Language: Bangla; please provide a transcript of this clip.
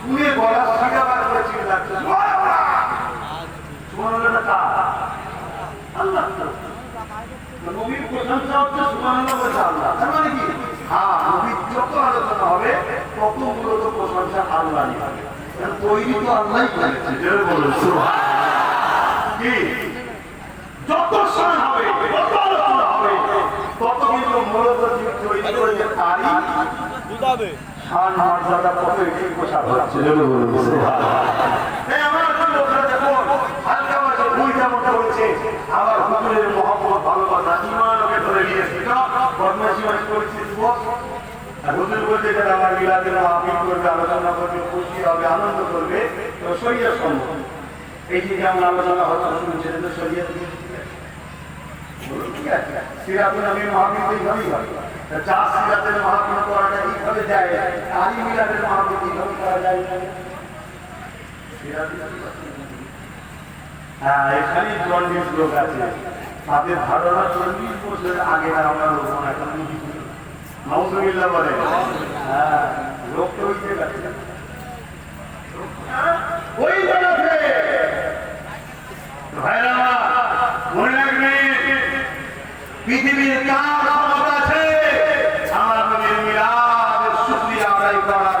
শুনে গলা শিখা বার করে চিল্লাচ্ছে আল্লাহ নবীর প্রশংসা হচ্ছে সুবহানাল্লাহ বলছে আল্লাহ। তার মানে কি? হ্যাঁ নবীর যত আলোচনা হবে তত মূলত প্রশংসা আল্লাহ হবে। কারণ তৈরি তো আল্লাহই করেছে বলুন কি? যত শান হবে যত আলোচনা হবে তত কিন্তু মূলত যিনি তৈরি করেছে তারই শান মর্যাদা কত একটি পোশাক হচ্ছে যেটা বলুন এই আমার লোকরা দেখো হালকা মাঝে ভুলটা মতো হচ্ছে। আবার হুজুরের মহব্বত ভালোবাসা ইমান ধরে নিয়েছে বদমাসি মানে করেছে হুজুর বলছে যারা আমার মিলাদের মাহফিল করবে আলোচনা করবে খুশি হবে আনন্দ করবে। তো শরীর সম্ভব এই যে যেমন আলোচনা হতো শুনছেন তো শরীর সিরাতুল আমির এইভাবেই হয়। সিরাতের এইভাবে যায়। আলী মিলাদের মাহফিল এইভাবে করা যায়? না হ্যাঁ বলে। হ্যাঁ পৃথিবীর ক্ষমতা আছে আমার নবীর মিলাদের শুকরিয়া আদায় করার